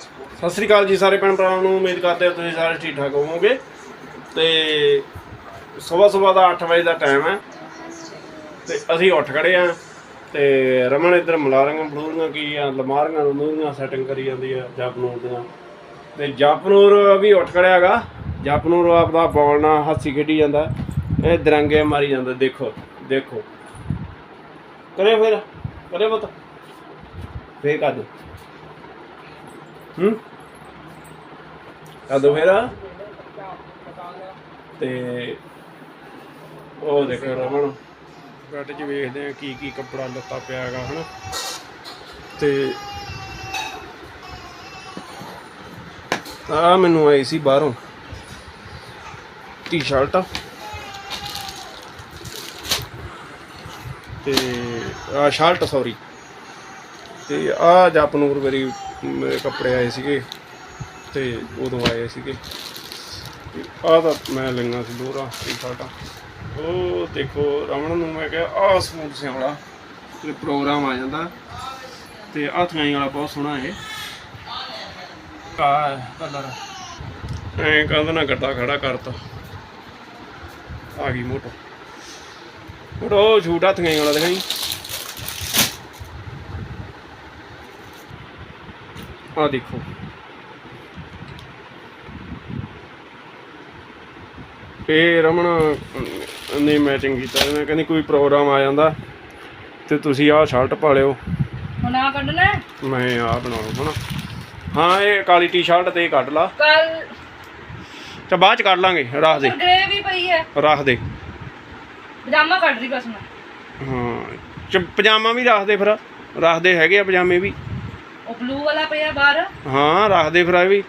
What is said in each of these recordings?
ਸਤਿ ਸ੍ਰੀ ਅਕਾਲ ਜੀ ਸਾਰੇ ਭੈਣ ਭਰਾਵਾਂ ਨੂੰ, ਉਮੀਦ ਕਰਦੇ ਹਾਂ ਤੁਸੀਂ ਸਾਰੇ ਠੀਕ ਠਾਕ ਹੋਵੋਗੇ। ਤੇ ਸਵੇਰ ਸਵੇਰ ਦਾ 8 ਵਜੇ ਦਾ ਟਾਈਮ ਹੈ। ਤੇ ਅਸੀਂ ਉੱਠ ਖੜੇ ਆ ਤੇ ਰਮਨ ਇੱਧਰ ਮਲਾਰੀਆਂ ਬਲੂਰੀਆਂ ਕੀ ਆ ਲਮਾਰੀਆਂ ਨੂਰੀਆਂ ਸੈਟਿੰਗ ਕਰੀ ਜਾਂਦੀ ਆ ਜਪਨੂਰ ਦੀਆਂ। ਤੇ ਜਪਨੂਰ ਵੀ ਉੱਠ ਖੜਿਆਗਾ ਜਪਨੂਰ ਆਪਦਾ ਬੋਲ ਨਾਲ ਹਾਸੀ ਖੇਡੀ ਜਾਂਦਾ। ਇਹ ਦਰੰਗੇ ਮਾਰੀ ਜਾਂਦਾ, ਦੇਖੋ ਦੇਖੋ। ਕਰੇ ਫਿਰ ਕਰੇ ਬਤ ਫੇਰ ਕਰ ਹੂੰ? ਕਦੋਂ ਫੇਰ ਤੇ ਉਹ ਦੇਖੋ ਰਮਣ ਬੈੱਡ 'ਚ ਵੇਖਦੇ ਆ ਕੀ ਕੀ ਕੱਪੜਾ ਲੱਤਾ ਪਿਆ ਹੈਗਾ, ਹਨਾ? ਤੇ ਆ ਮੈਨੂੰ ਆਈ ਸੀ ਬਾਹਰੋਂ। ਟੀ-ਸ਼ਰਟ। ਤੇ ਆ ਸ਼ਰਟ ਸੌਰੀ ਤੇ ਆ ਜਪਨੂਰ ਮੇਰੀ ਮੇਰੇ ਕੱਪੜੇ ਆਏ ਸੀਗੇ ਤੇ ਉਦੋਂ ਆਏ ਸੀਗੇ। ਆਹ ਤਾਂ ਮੈਂ ਲਈਆਂ ਸੀ ਦੋਰਾ ਸਾਡਾ ਉਹ ਦੇਖੋ ਰਮਣ ਨੂੰ ਮੈਂ ਕਿਹਾ, ਆਹ ਸੂਟ ਸਿਆਉਣਾ ਤੇ ਪ੍ਰੋਗਰਾਮ ਆ ਜਾਂਦਾ। ਤੇ ਆਹ ਥਾਈ ਵਾਲਾ ਬਹੁਤ ਸੋਹਣਾ ਹੈ ਆ ਕਲਰ ਐਂ ਕਹਿੰਦਾ ਨਾ ਗੱਡਾ ਖੜਾ ਕਰਤਾ। ਆ ਗਈ ਮੋਟੋ। ਮੋਟੋ ਛੂਟਾ ਥਾਈ ਵਾਲਾ ਦਿਖਾਈ। ਆ ਦੇਖੋ। ਇਹ ਰਮਣ ਨੇ ਮੈਚਿੰਗ ਕੀਤਾ। ਇਹਨੇ ਕਹਿੰਦੀ ਕੋਈ ਪ੍ਰੋਗਰਾਮ ਆ ਜਾਂਦਾ ਤੇ ਤੁਸੀਂ ਆਹ ਸ਼ਰਟ ਪਾ ਲਿਓ। ਹੁਣ ਆ ਕੱਢਣਾ ਹੈ? ਮੈਂ ਆਹ ਬਣਾ ਲਵਾਂ ਹਨਾ? ਹਾਂ ਇਹ ਕਾਲੀ ਟੀ-ਸ਼ਰਟ ਤੇ ਕੱਢ ਲਾ। ਕੱਲ ਤੇ ਬਾਅਦ ਚ ਕੱਢ ਲਾਂਗੇ ਰੱਖ ਦੇ। ਗ੍ਰੇ ਵੀ ਪਈ ਹੈ। ਰੱਖ ਦੇ। ਪਜਾਮਾ ਕੱਢ ਰਹੀ ਬਸ ਮੈਂ। ਹਾਂ ਚ ਪਜਾਮਾ ਵੀ ਰੱਖ ਦੇ ਫਿਰ। ਰੱਖ ਦੇ ਹੈਗੇ ਆ ਪਜਾਮੇ ਵੀ। ਉਹ ਬਲੂ ਵਾਲਾ ਪਿਆ ਬਾਹਰ। ਹਾਂ ਰੱਖ ਦੇ ਫਿਰ ਇਹ ਵੀ।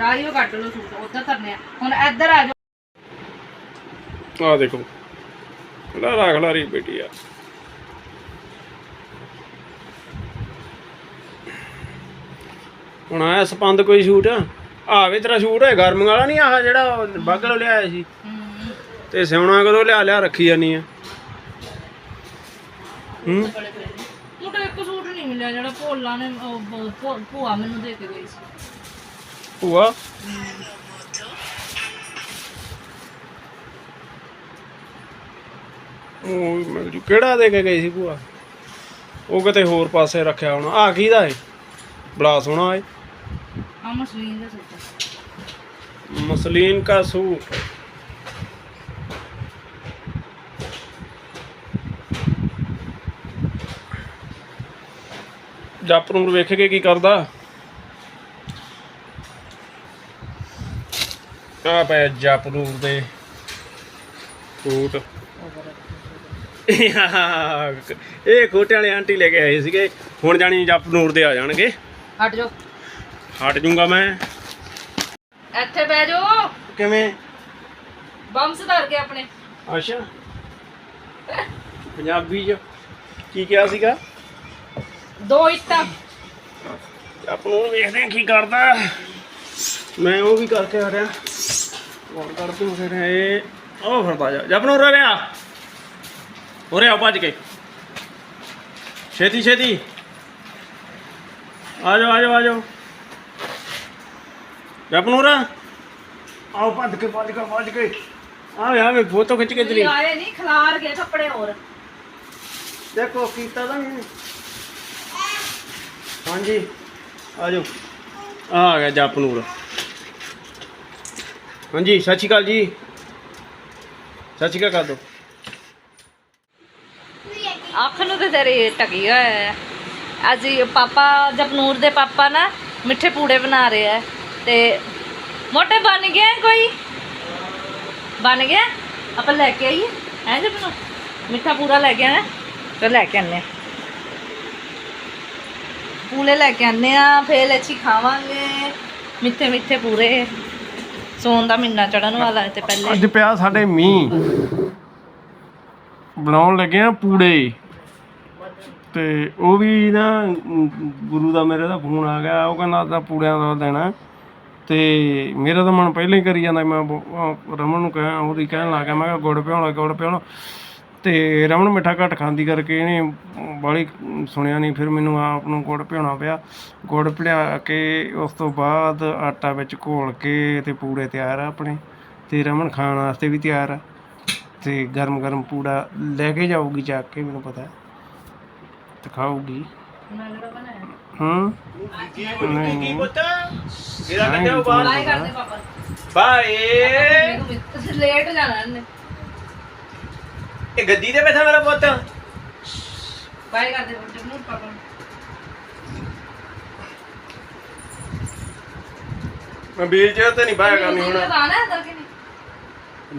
ਰਾਈ ਉਹ ਕੱਢ ਲਓ ਸੂਟ ਉੱਧਰ ਕਰਨੇ ਆ। ਹੁਣ ਇੱਧਰ ਆ ਜਾਓ। ਆਹ ਦੇਖੋ। ਲਾ ਰੱਖ ਲਾ ਰਹੀ ਬੇਟੀ ਆ ਹੁਣ ਆਇਆ ਸਪੰਦ ਕੋਈ ਸ਼ੂਟ? ਆਵੇ ਤੇਰਾ ਸ਼ੂਟ ਹੈ ਗਰਮ ਵਾਲਾ ਨਹੀਂ ਆਹ ਜਿਹੜਾ ਬਾਗਲ ਲਿਆਇਆ ਸੀ? ਹੂੰ। ਤੇ ਸਿਉਣਾ ਕਦੋਂ ਲਿਆ ਲਿਆ ਰੱਖੀ ਜਾਨੀ ਆ। ਹੂੰ। ਬੜੇ ਬੜੇ ਉਹ ਤਾਂ ਇੱਕ ਸੂਟ ਨਹੀਂ ਮਿਲਿਆ ਜਿਹੜਾ ਭੋਲਾ ਨੇ ਭੂਆ ਮੈਨੂੰ ਦੇ ਕੇ ਗਈ ਸੀ। ਭੂਆ? ਉਹ ਮਿਲ ਜੂ ਕਿਹੜਾ ਦੇ ਕੇ ਗਈ ਸੀ ਭੂਆ? ਉਹ ਕਿਤੇ ਹੋਰ ਪਾਸੇ ਰੱਖਿਆ ਹੋਣਾ। ਆ ਕੀ ਦਾ ਏ? ਬੜਾ ਸੋਹਣਾ ਏ। ਆ ਮਸ਼ੀਨ ਦਾ ਸੂਟ ਮਸਲੀਨ ਕਾ ਸੂਟ। ਜੱਪ ਨੂੰ ਵੇਖ ਕੇ ਕੀ ਕਰਦਾ? ਆ ਪੈ ਜੱਪ ਨੂਰ ਦੇ ਸੂਟ। ਇਹ ਖੋਟੇ ਵਾਲੇ ਆਂਟੀ ਲੈ ਕੇ ਆਏ ਸੀਗੇ। ਹੁਣ ਜਾਣੀ ਜੱਪ ਨੂਰ ਦੇ ਆ ਜਾਣਗੇ। ਹਟ ਜਾਓ। ਹਟ ਜੂੰਗਾ ਮੈਂ। ਇੱਥੇ ਬਹਿ ਜਾਓ। ਕਿਵੇਂ? ਬੰਮਸ ਧਰ ਕੇ ਆਪਣੇ। ਅੱਛਾ। ਪੰਜਾਬੀ ਚ ਕੀ ਕਿਹਾ ਸੀਗਾ? ਦੋ ਇੱਟਾਂ ਆਪ ਨੂੰ ਵੇਖਦੇ ਹਾਂ ਕੀ ਕਰਦਾ। ਮੈਂ ਉਹ ਵੀ ਕਰਕੇ ਹਟਿਆ। ਹੋਰ ਕਰ ਤੂੰ ਫਿਰ ਇਹ। ਉਹ ਫਿਰਦਾ ਜਾ ਜਪ ਨੂੰ ਰਿਆ ਉਰੇ ਆ ਭੱਜ ਕੇ। ਛੇਤੀ ਛੇਤੀ। ਆ ਜਾਓ ਆ ਜਾਓ ਆ ਜਾਓ। ਜਪ ਨੂੰ ਆਓ ਭੱਜ ਕੇ ਭੱਜ ਕੇ ਭੱਜ ਕੇ। ਆ ਯਾ ਮੈਂ ਫੋਟੋ ਖਿੱਚ ਕੇ ਚਲੀ ਆਏ ਨਹੀਂ ਖਿਲਾਰ ਗਏ ਕੱਪੜੇ ਹੋਰ। ਦੇਖੋ ਕੀਤਾ ਤਾਂ ਨਹੀਂ ਹਾਂਜੀ ਆ ਜਾਓ ਆ ਆ ਗਿਆ ਜਪਨੂਰ ਹਾਂਜੀ, ਸਤਿ ਸ਼੍ਰੀ ਅਕਾਲ ਜੀ। ਸਤਿ ਸ਼੍ਰੀ ਅਕਾਲ ਕਰ ਦਿਓ ਅੱਖ ਨੂੰ ਤੇ ਤੇਰੀ ਟਕੀ ਹੋਇਆ ਹੈ ਅੱਜ ਪਾਪਾ ਜਪਨੂਰ ਦੇ ਪਾਪਾ ਨਾ ਮਿੱਠੇ ਪੂੜੇ ਬਣਾ ਰਹੇ ਆ ਤੇ ਮੋਟੇ ਬਣ ਗਏ ਕੋਈ? ਬਣ ਗਿਆ? ਆਪਾਂ ਲੈ ਕੇ ਆਈਏ। ਹੈ ਜਪਨੂਰ ਮਿੱਠਾ ਪੂੜਾ ਲੈ ਕੇ ਆਣਾ? ਤੇ ਲੈ ਕੇ ਆਨੇ ਪੂਲੇ ਲੈ ਕੇ ਆਨੇ ਆ ਫੇਰ ਅੱਛੀ ਖਾਵਾਂਗੇ। ਮਿੱਠੇ ਮਿੱਠੇ ਪੂਰੇ। ਸੋਨ ਦਾ ਮਹੀਨਾ ਚੜਨ ਵਾਲਾ ਹੈ ਤੇ ਪਹਿਲੇ। ਅੱਜ ਪਿਆ ਸਾਡੇ ਮੀਂਹ। ਬਣਾਉਣ ਲੱਗੇ ਆ ਪੂੜੇ। ਤੇ ਉਹ ਵੀ ਨਾ, ਗੁਰੂ ਦਾ ਮੇਰੇ ਦਾ ਫੋਨ ਆ ਗਿਆ। ਉਹ ਕਹਿੰਦਾ ਤਾਂ ਪੂੜਿਆਂ ਦਾ ਦੇਣਾ ਤੇ ਮੇਰਾ ਤਾਂ ਮਨ ਪਹਿਲਾਂ ਹੀ ਕਰੀ ਜਾਂਦਾ। ਮੈਂ ਰਮਨ ਨੂੰ ਕਹਿਆ ਉਹਦੀ ਕਹਿਣ ਲੱਗ ਗਿਆ। ਮੈਂ ਕਿਹਾ ਗੁੜ ਪਿਆਉਣਾ ਗੁੜ ਪਿਆਉਣਾ ਤੇ ਰਮਨ ਮਿੱਠਾ ਘੱਟ ਖਾਂਦੀ ਕਰਕੇ ਇਹਨੇ ਬਾਲੀ ਸੁਣਿਆ ਨਹੀਂ ਫਿਰ ਮੈਨੂੰ ਆਪ ਨੂੰ ਗੁੜ ਭਿਉਣਾ ਪਿਆ। ਗੁੜ ਭਿਆ ਕੇ ਉਸ ਤੋਂ ਬਾਅਦ ਆਟਾ ਵਿੱਚ ਘੋਲ ਕੇ ਤੇ ਪੂੜੇ ਤਿਆਰ ਆ ਆਪਣੇ ਤੇ ਰਮਨ ਖਾਣ ਵਾਸਤੇ ਵੀ ਤਿਆਰ ਆ। ਤੇ ਗਰਮ ਗਰਮ ਪੂੜਾ ਲੈ ਕੇ ਜਾਊਗੀ ਜਾ ਕੇ ਮੈਨੂੰ ਪਤਾ। ਤੇ ਖਾਊਗੀ। ਮੈਂ ਕਿਹੜਾ ਬਣਾਇਆ ਹੂੰ? ਕੀ ਨਹੀਂ। ਕੀ ਪੁੱਤ? ਮੇਰਾ ਬਾਹਰ ਬਾਏ ਕਰਦੇ ਪਾਪਾ। ਬਾਏ। ਮੈਨੂੰ ਲੇਟ ਜਾਣਾ ਇਹਨੇ। ਇਹ ਗੱਦੀ ਤੇ ਬੈਠਾ ਮੇਰਾ ਪੁੱਤ। ਬਾਏ ਕਰਦੇ ਬੁੱਢੇ ਨੂੰ ਪਾਪਾ। ਮੈਂ ਵੀਲ ਚੇਅਰ ਤੇ ਨਹੀਂ ਬਾਇਆ ਕਰਨੀ ਹੁਣ। ਲਗਾਉਣਾ ਹੈ ਅੰਦਰ ਕਿ ਨਹੀਂ?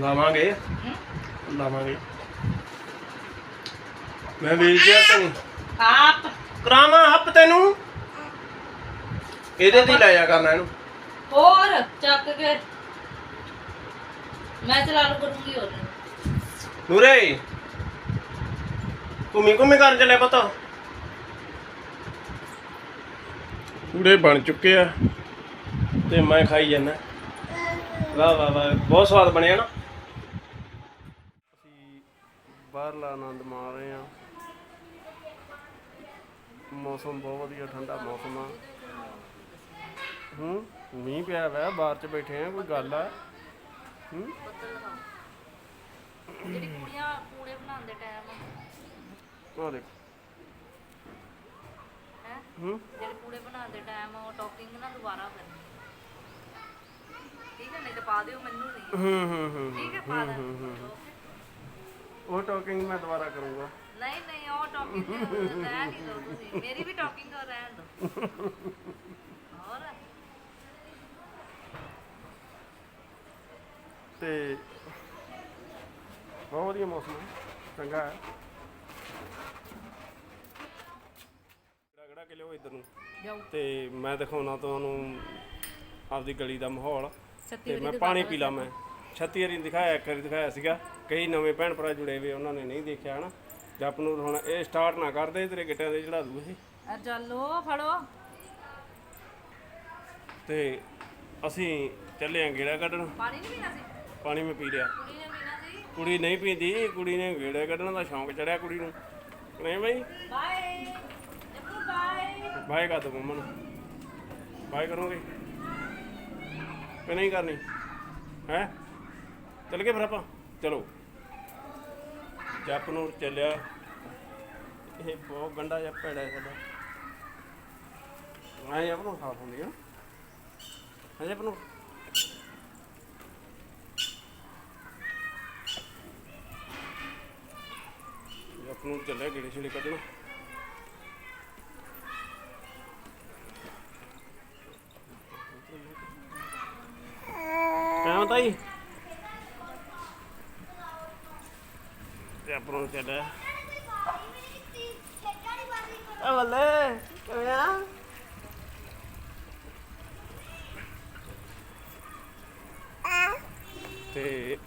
ਲਾਵਾਂਗੇ। ਹੂੰ? ਲਾਵਾਂਗੇ। ਮੈਂ ਵੀਲ ਚੇਅਰ ਤੇ ਨਹੀਂ। ਆਪ। ਕਰਾਵਾਂ ਹੱਪ ਤੈਨੂੰ। ਇਹਦੇ ਤੇ ਹੀ ਲੈ ਜਾ ਕਰਨਾ ਇਹਨੂੰ। ਹੋਰ ਚੱਕ ਕੇ। ਮੈਂ ਚਲਾ ਲੂ ਕਰੂੰਗੀ ਹੋਰ। ਨੂਰੇ। ਘੁੰਮੀ ਘੁੰਮੀ ਕਰਨ ਚੱਲੇ ਪਤਾ? ਪੂੜੇ ਬਣ ਚੁੱਕੇ ਆ ਤੇ ਮੈਂ ਖਾਈ ਜਾਂਦਾ ਵਾਹ ਵਾਹ ਵਾਹ ਬਹੁਤ ਸਵਾਦ ਬਣਿਆ ਨਾ। ਅਸੀਂ ਬਾਹਰਲਾ ਆਨੰਦ ਮਾਣ ਰਹੇ ਆ ਮੌਸਮ ਬਹੁਤ ਵਧੀਆ ਠੰਡਾ ਮੌਸਮ ਆ। ਹੂੰ ਮੀਂਹ ਪਿਆ ਵਾ ਬਾਹਰ ਚ ਬੈਠੇ ਆ ਕੋਈ ਗੱਲ ਆ। ਹੂੰ। ਪੂੜੇ ਬਣਾਉਂਦੇ ਟਾਈਮ ਆ ਦੇਖ। ਹੈ? ਹੂੰ। ਜਿਹੜੇ ਪੂੜੇ ਬਣਾਉਂਦੇ ਟਾਈਮ ਉਹ ਟੋਕਿੰਗ ਨਾ ਦੁਬਾਰਾ ਕਰਨੀ। ਠੀਕ ਹੈ ਨਹੀਂ ਤੇ ਪਾ ਦਿਓ ਮੈਨੂੰ ਨਹੀਂ। ਹੂੰ ਹੂੰ ਹੂੰ ਠੀਕ ਹੈ ਪਾ ਦੇ ਉਹ ਟਾਕਿੰਗ ਮੈਂ ਦੁਬਾਰਾ ਕਰੂੰਗਾ। ਨਹੀਂ ਨਹੀਂ ਉਹ ਟੋਕਿੰਗ ਰਹਿਣ ਹੀ ਦਿਓ ਤੁਸੀਂ। ਮੇਰੀ ਵੀ ਟੋਕਿੰਗ ਰਹਿਣ ਦਿਓ। ਹੋਰ? ਤੇ ਬਹੁਤ ਵਧੀਆ ਮੌਸਮ ਹੈ। ਚੰਗਾ ਹੈ। ਕਿਹੜਾ ਕਿਹੜਾ ਕਿ ਲਿਓ ਇੱਧਰ ਨੂੰ। ਜਾਓ। ਤੇ ਮੈਂ ਦਿਖਾਉਣਾ ਤੁਹਾਨੂੰ ਆਪਦੀ ਗਲੀ ਦਾ ਮਾਹੌਲ। ਤੇ ਮੈਂ ਪਾਣੀ ਪੀ ਲਾ ਮੈਂ। ਛੱਤੀ ਵਾਰੀ ਦਿਖਾਇਆ ਇੱਕ ਵਾਰੀ ਦਿਖਾਇਆ ਸੀਗਾ। ਕਈ ਨਵੇਂ ਭੈਣ ਭਰਾ ਜੁੜੇ ਹੋਏ ਉਹਨਾਂ ਨੇ ਨਹੀਂ ਦੇਖਿਆ ਹਨਾ। ਜਪ ਨੂੰ ਹੁਣ ਇਹ ਸਟਾਰਟ ਨਾ ਕਰਦੇ ਤੇਰੇ ਗਿੱਟਿਆਂ ਦੇ ਚੜਾ ਦੂ ਇਹ। ਆ ਚੱਲੋ ਫੜੋ। ਤੇ ਅਸੀਂ ਚੱਲੇ ਆਂ ਗੇੜਾ ਕੱਢਣ। ਪਾਣੀ ਨਹੀਂ ਪੀਣਾ ਸੀ? ਪਾਣੀ ਮੈਂ ਪੀ ਲਿਆ। ਕੁੜੀ ਨੇ ਕੁੜੀ ਨਹੀਂ ਪੀਂਦੀ ਕੁੜੀ ਨੇ ਗੇੜਾ ਕੱਢਣ ਦਾ ਸ਼ੌਂਕ ਚੜਿਆ ਕੁੜੀ ਨੂੰ। ਨਹੀਂ ਬਈ? ਬਾਏ। ਜੱਪੂ ਬਾਏ ਬਾਏ ਕਰ ਦੋ ਮੰਮਾ ਨੂੰ। ਬਾਏ ਕਰੋਗੇ? ਕਿ ਨਹੀਂ ਕਰਨੀ? ਹੈ? ਚੱਲ ਗਏ ਫਿਰ ਆਪਾਂ। ਚਲੋ। ਜੱਪ ਨੂੰ ਚੱਲਿਆ। ਇਹ ਬਹੁਤ ਗੰਡਾ ਜਿਹਾ ਪੈੜਾ ਹੈ ਸਾਡਾ। ਆਏ ਆਪ ਨੂੰ ਸਾਫ਼ ਹੁੰਦੀ ਆ। ਹਾਂ ਆਪ ਨੂੰ ਜੱਪ ਨੂੰ ਚੱਲਿਆ ਗੇੜੇ ਛੇੜੇ ਕੱਢਣ ਕਿਵੇਂ ਤਾਈ? ਤੇ ਆਪਰੋਂ ਚੱਲਿਆ ਆ ਬੱਲੇ ਕਿਵੇਂ ਆ? ਤੇ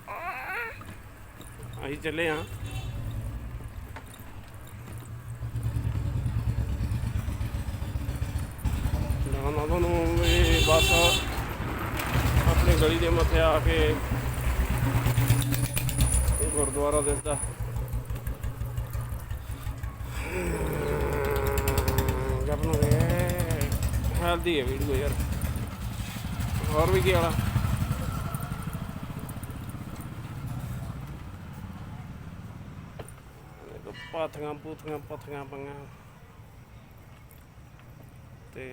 ਅਸੀਂ ਚੱਲੇ ਆ। ਨਾ ਨਾ ਤੁਹਾਨੂੰ ਇਹ ਬਸ ਆਪਣੇ ਗਲੀ ਦੇ ਮੱਥੇ ਆ ਕੇ ਇਹ ਗੁਰਦੁਆਰਾ ਦਿਸਦਾ। ਜਪ ਨੂੰ ਹੈਲਦੀ ਹੈ ਵੀਡੀਓ ਯਾਰ। ਹੋਰ ਵੀ ਕੀ ਵਾਲਾ ਇਹ ਪਾਥੀਆਂ ਪੂਥੀਆਂ ਪੱਥੀਆਂ ਪੰਗਾ ਤੇ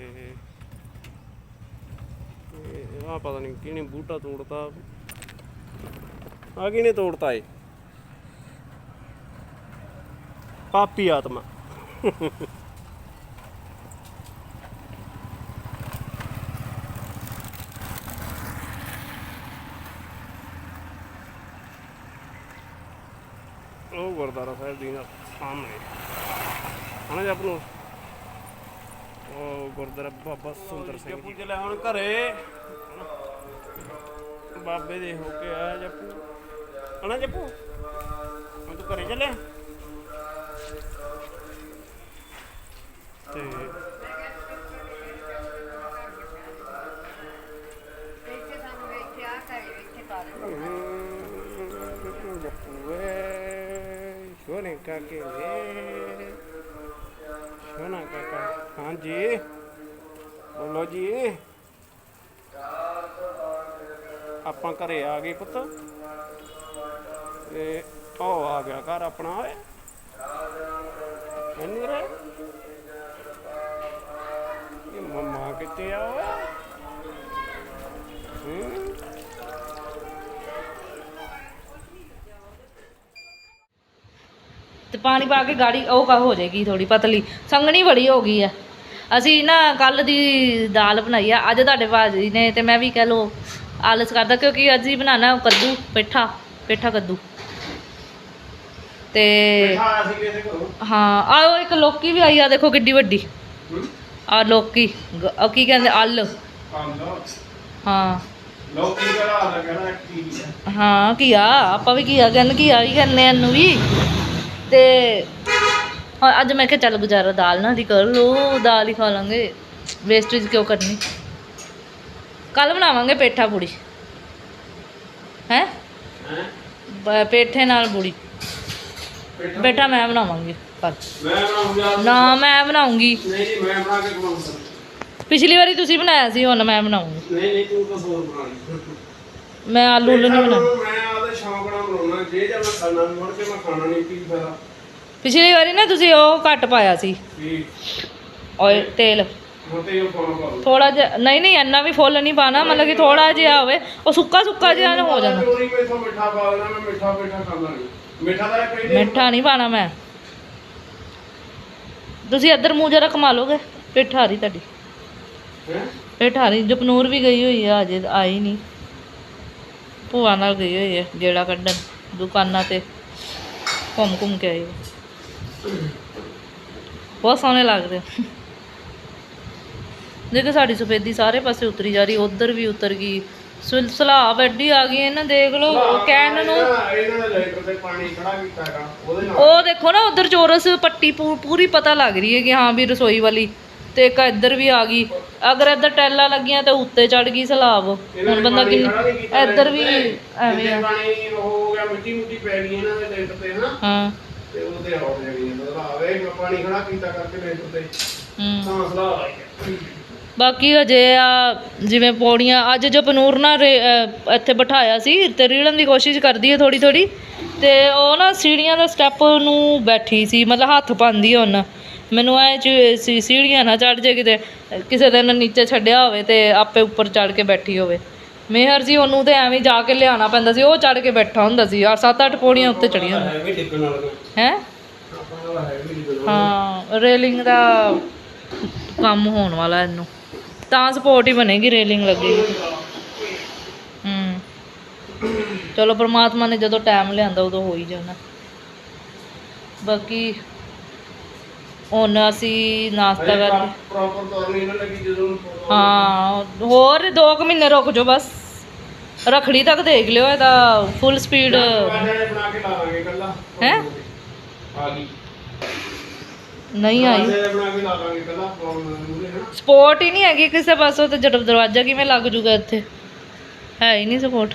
ਆ ਪਤਾ ਨਹੀਂ ਕਿਹਨੇ ਬੂਟਾ ਤੋੜਤਾ। ਆ ਕਿਹਨੇ ਤੋੜਤਾ ਏ ਪਾਪੀ ਆਤਮਾ। ਉਹ ਗੁਰਦਾਰਾ ਸਾਹਿਬ ਦੀ ਨਾਲ ਸਾਹਮਣੇ। ਹਣਾ ਜੀ ਆਪ ਨੂੰ ਉਹ ਗੁਰਦੁਆਰਾ ਬਾਬਾ ਸੁੰਦਰ ਸਿੰਘ ਜੀ। ਚੱਲਿਆ ਹੁਣ ਘਰੇ। ਬਾਬੇ ਦੇ ਹੋ ਕੇ ਆਇਆ ਜੱਪੂ। ਹਣਾ ਜੱਪੂ? ਹੁਣ ਤੂੰ ਘਰੇ ਚੱਲਿਆ ਤੇ ਸਾਨੂੰ ਵੇਖਿਆ ਕਰੇ ਇੱਥੇ ਹਾਂਜੀ। ਬੋਲੋ ਜੀ। ਆਪਾਂ ਘਰੇ ਆ ਗਏ ਪੁੱਤ। ਤੇ ਉਹ ਆ ਗਿਆ ਘਰ ਆਪਣਾ। ਓਏ। ਮੈਨੂੰ ਇਹ ਮੰਮਾ ਕਿੱਥੇ ਆ? ਓਏ। ਹੂੰ ਤੇ ਪਾਣੀ ਪਾ ਕੇ ਗਾੜੀ ਉਹ ਕਾ ਹੋ ਜਾਏਗੀ ਥੋੜੀ ਪਤਲੀ। ਸੰਘਣੀ ਬੜੀ ਹੋ ਗਈ ਆ। ਅਸੀਂ ਨਾ ਕੱਲ ਦੀ ਦਾਲ ਬਣਾਈ ਆ ਅੱਜ ਤੁਹਾਡੇ ਭਾਜੀ ਨੇ ਤੇ ਮੈਂ ਵੀ ਕਹਿ ਲੋ ਆਲਸ ਕਰਦਾ ਕਿਉਂਕਿ ਅੱਜ ਹੀ ਬਣਾਣਾ ਕੱਦੂ ਪੇਠਾ ਪੇਠਾ ਕੱਦੂ। ਤੇ ਹਾਂ ਆ ਉਹ ਇੱਕ ਲੋਕੀ ਵੀ ਆਈ ਆ ਦੇਖੋ ਕਿੱਡੀ ਵੱਡੀ। ਆ ਲੋਕੀ ਉਹ ਕੀ ਕਹਿੰਦੇ ਅਲ। ਹਾਂ ਲੋਕੀ ਕਿਹੜਾ ਕਹਿਣਾ ਕੀ ਹੈ ਹਾਂ ਕੀਆ ਆਪਾਂ ਵੀ ਕੀਆ ਕਹਿੰਦੇ ਕੀਆ ਹੀ ਕਹਿੰਦੇ ਆ ਇਹਨੂੰ ਵੀ। ਤੇ ਹਾਂ, ਅੱਜ ਮੈਂ ਕਿਹਾ ਚੱਲ ਗੁਜ਼ਾਰਾ ਦਾਲ ਨਾਲ ਹੀ ਕਰ ਲੋ ਦਾਲ ਹੀ ਖਾ ਲਾਂਗੇ। ਵੇਸਟੇਜ ਕਿਉਂ ਕਰਨੀ? ਕੱਲ ਬਣਾਵਾਂਗੇ ਪੇਠਾ ਪੂੜੀ। ਹੈ? ਹੈ? ਪੇਠੇ ਨਾਲ ਪੂੜੀ। ਬੇਟਾ ਮੈਂ ਬਣਾਵਾਂਗੀ ਕੱਲ ਨਾ ਮੈਂ ਬਣਾਉਂਗੀ। ਨਹੀਂ ਨਹੀਂ ਮੈਂ ਬਣਾ ਕੇ ਖਵਾਉਂਗਾ। ਪਿਛਲੀ ਵਾਰੀ ਤੁਸੀਂ ਬਣਾਇਆ ਸੀ ਹੁਣ ਮੈਂ ਬਣਾਉਂਗੀ। ਨਹੀਂ ਨਹੀਂ ਤੂੰ ਤਾਂ ਸੋਰ ਬਣਾ ਲਈ। ਮੈਂ ਆਲੂ ਨਹੀਂ ਬਣਾ ਮੈਂ ਆਦੇ ਸ਼ੌਂਕ ਨਾਲ ਬਣਾਉਣਾ। ਜੇ ਜਾਂ ਮੈਂ ਖਾਣਾ ਮੁੜ ਕੇ ਮੈਂ ਖਾਣਾ ਨਹੀਂ ਫਾਇਦਾ? ਪਿਛਲੀ ਵਾਰੀ ਨਾ ਤੁਸੀਂ ਉਹ ਘੱਟ ਪਾਇਆ ਸੀ। ਵੀ ਓਏ ਤੇਲ। ਹੁਣ ਤੇ ਥੋੜਾ ਜਿਹਾ ਨਹੀਂ ਨਹੀਂ ਇੰਨਾ ਵੀ ਫੁੱਲ ਨਹੀਂ ਪਾਣਾ ਮਤਲਬ ਕਿ ਥੋੜਾ ਜਿਹਾ ਹੋਵੇ ਉਹ ਸੁੱਕਾ ਸੁੱਕਾ ਜਿਹਾ ਨਾ ਹੋ ਜਾਂਦਾ ਮਿੱਠਾ ਪਾ ਦੇਣਾ ਮੈਂ ਮਿੱਠਾ ਮਿੱਠਾ ਖਾਂਦਾ ਨਹੀਂ। ਮਿੱਠਾ ਦਾ ਕੋਈ ਨਹੀਂ ਮਿੱਠਾ ਨਹੀਂ ਪਾਣਾ ਮੈਂ। ਤੁਸੀਂ ਇੱਧਰ ਮੂੰਹ ਜਰਾ ਕਮਾ ਲੋਗੇ ਪਿੱਠ ਆ ਰਹੀ ਤੁਹਾਡੀ। ਹੈ? ਪਿੱਠ ਆ ਰਹੀ ਜਪਨੂਰ ਵੀ ਗਈ ਹੋਈ ਆ ਅਜੇ ਆਈ ਨਹੀਂ। ਭੂਆ ਨਾਲ ਗਈ ਹੋਈ ਹੈ ਗੇੜਾ ਕੱਢਣ ਦੁਕਾਨਾਂ ਤੇ ਘੁੰਮ ਘੁੰਮ ਕੇ ਆਈ ਹੈ। ਬਹੁਤ ਸੋਹਣੇ ਲੱਗਦੇ। ਦੇਖੋ ਸਾਡੀ ਸਫੇਦੀ ਸਾਰੇ ਪਾਸੇ ਉਤਰੀ ਜਾ ਰਹੀ ਉਧਰ ਵੀ ਉਤਰ ਗਈ। ਸੁਲ- ਸਲਾਬ ਐਡੀ ਆ ਗਈ ਇਹਨਾਂ ਦੇਖ ਲਓ ਕਹਿਣ ਨੂੰ ਉਹ ਦੇਖੋ ਨਾ ਉਧਰ ਚੋਰਸ ਪੱਟੀ ਪੂਰੀ ਪਤਾ ਲੱਗ ਰਹੀ ਹੈ ਕਿ ਹਾਂ ਵੀ ਰਸੋਈ ਵਾਲੀ ਤੇ ਇੱਕ ਇੱਧਰ ਵੀ ਆ ਗਈ। ਅਗਰ ਇੱਧਰ ਟੈਲਾਂ ਲੱਗੀਆਂ ਤੇ ਉੱਤੇ ਚੜ ਗਈ ਸਲਾਬ। ਹੁਣ ਬੰਦਾ ਕਿੰਨ ਕੀਤਾ ਇੱਧਰ ਵੀ। ਐਵੇਂ ਆ। ਪਾਣੀ ਹੋ ਗਿਆ ਮਿੱਟੀ ਮੁੱਟੀ ਪੈ ਗਈ ਇਹਨਾਂ ਦੇ ਲੈਟਰ ਤੇ ਹਾਂ। ਤੇ ਉਹਦੇ ਆਉਟ ਜਾਣੀ ਮਤਲਬ ਆਵੇ ਮੈਂ ਪਾਣੀ ਖੜਾ ਕੀਤਾ ਕਰਕੇ ਲੈਟਰ ਤੇ ਹੂੰ। ਸਲਾਹ ਆਈ ਹੈ। ਬਾਕੀ ਅਜੇ ਆ ਜਿਵੇਂ ਪੌੜੀਆਂ ਅੱਜ ਜੋ ਪਨੂਰ ਅਹ ਇੱਥੇ ਬਿਠਾਇਆ ਸੀ ਤੇ ਰੀੜਨ ਦੀ ਕੋਸ਼ਿਸ਼ ਕਰਦੀ ਹੈ ਥੋੜੀ ਥੋੜੀ ਤੇ ਉਹ ਨਾ ਸੀੜੀਆਂ ਦਾ ਸਟੈਪ ਨੂੰ ਬੈਠੀ ਸੀ ਮਤਲਬ ਹੱਥ ਪਾਉਂਦੀ ਹੈ ਹੁਣ ਮੈਨੂੰ ਐ ਸੀੜੀਆਂ ਨਾ ਚੜ ਜੇ ਕਿਤੇ ਕਿਸੇ ਦਿਨ ਨੀਚੇ ਛੱਡਿਆ ਹੋਵੇ ਤੇ ਆਪੇ ਉੱਪਰ ਚੜ ਕੇ ਬੈਠੀ ਹੋਵੇ। ਮੇਹਰ ਜੀ ਉਹਨੂੰ ਤੇ ਐਵੇਂ ਜਾ ਕੇ ਲਿਆਉਣਾ ਪੈਂਦਾ ਸੀ ਉਹ ਚੜ ਕੇ ਬੈਠਾ ਹੁੰਦਾ ਸੀ ਆ ਸੱਤ ਅੱਠ ਪੌੜੀਆਂ ਉੱਤੇ ਚੜੀਆਂ ਹੈ? ਹੈ ਰੇਲਿੰਗ ਦਾ ਕੰਮ ਹੋਣ ਵਾਲਾ ਇਹਨੂੰ। ਤਾਂ ਸਪੋਰਟ ਹੀ ਬਣੇਗੀ ਰੇਲਿੰਗ ਲੱਗੇਗੀ ਹੂੰ। ਚਲੋ ਪ੍ਰਮਾਤਮਾ ਨੇ ਜਦੋਂ ਟਾਈਮ ਲਿਆਂਦਾ ਉਦੋਂ ਹੋ ਹੀ ਜਾਣਾ। ਬਾਕੀ ਹੁਣ ਅਸੀਂ ਨਾਸ਼ਤਾ ਜਦੋਂ ਹਾਂ ਹੋਰ 2 ਮਹੀਨੇ ਰੁਕ ਜਾਓ ਬਸ। ਰਖੜੀ ਤੱਕ ਦੇਖ ਲਿਓ ਇਹਦਾ ਫੁੱਲ ਸਪੀਡ ਬਣਾ ਕੇ ਲਾਵਾਂਗੇ ਕੱਲਾ ਹੈਂ? ਆ ਗਈ। ਨਹੀਂ ਆਈ। ਦਰਵਾਜ਼ੇ ਬਣਾ ਕੇ ਲਾਵਾਂਗੇ ਕੱਲਾ ਮੂਰੇ ਹਨਾ ਸਪੋਰਟ ਹੀ ਨਹੀਂ ਹੈਗੀ ਕਿਸੇ ਪਾਸੋਂ ਤੇ ਜਦ ਦਰਵਾਜ਼ਾ ਕਿਵੇਂ ਲੱਗ ਜੂਗਾ ਇੱਥੇ? ਹੈ ਹੀ ਨਹੀਂ ਸਪੋਰਟ।